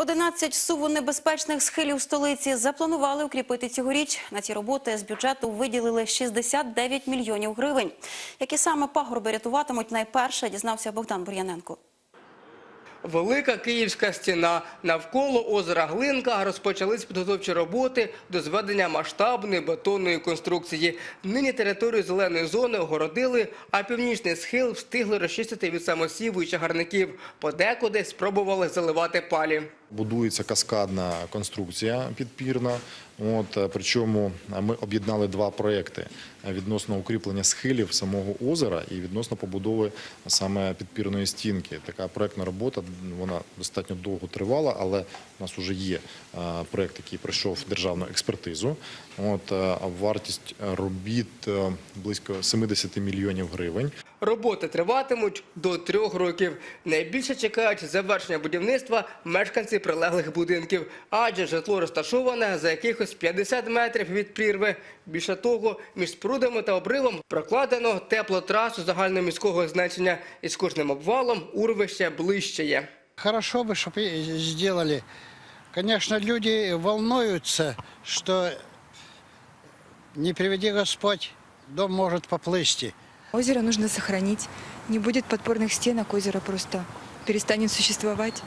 11 суво небезпечних схилів столиці запланували укріпити цьогоріч. На ці роботи з бюджету виділили 69 мільйонів гривень. Які саме пагорби рятуватимуть найперше, дізнався Богдан Бур'яненко. Велика Київська стіна. Навколо озера Глинка розпочались підготовчі роботи до зведення масштабної бетонної конструкції. Нині територію зеленої зони огородили, а північний схил встигли розчистити від самосіву і чагарників. Подекуди спробували заливати палі. Будується каскадна конструкція підпірна. От, е, причому е, ми об'єднали два проекти е, відносно укріплення схилів самого озера і відносно побудови саме підпірної стінки. Така проектна робота вона достатньо довго тривала, але у нас вже є проект, який пройшов державну експертизу. От, вартість робіт близько 70 мільйонів гривень. Роботи триватимуть до трьох років. Найбільше чекають завершення будівництва мешканці прилеглих будинків, адже житло розташоване за якихось 50 метрів від прірви. Більше того, між спрудами та обривом прокладено теплотрасу загальноміського значення, і з кожним обвалом урвище ближчає. Хорошо бы, чтобы сделали. Конечно, люди волнуются, что не приведи Господь, дом может поплысти. Озеро нужно сохранить. Не будет подпорных стенок, озеро просто перестанет существовать.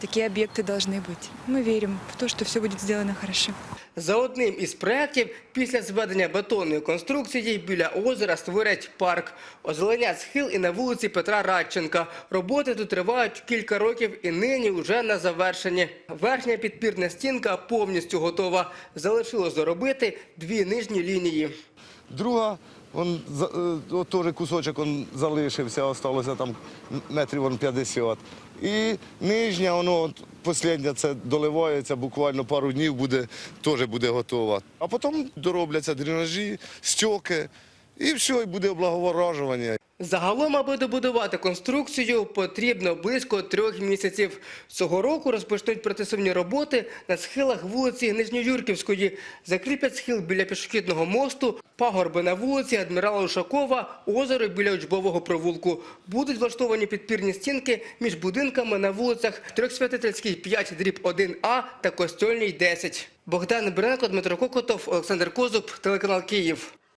Такие объекты должны быть. Мы верим в то, что все будет сделано хорошо. За одним із проєктів, після зведення бетонної конструкції біля озера створять парк. Озеленять схил і на вулиці Петра Радченка. Роботи тут тривають кілька років і нині вже на завершенні. Верхня підпірна стінка повністю готова. Залишилось доробити дві нижні лінії. Друга, он, е, от теж кусочок он залишився, осталося там метрів он 50. І нижня, воно от, последня, це доливається, буквально пару днів буде, теж буде готова. А потім доробляться дренажі, стьоки, і все, і буде облагоражування. Загалом, аби добудувати конструкцію, потрібно близько трьох місяців. Цього року розпочнуть протисувні роботи на схилах вулиці Нижньоюрківської. Закріпять схил біля пішохідного мосту, пагорби на вулиці Адмірала Ушакова, озеро біля учбового провулку. Будуть влаштовані підпірні стінки між будинками на вулицях Трьохсвятительській 5, дріб 1А та Костьольній 10. Богдан Бренко, Дмитро Кокотов, Олександр Козуб, телеканал Київ.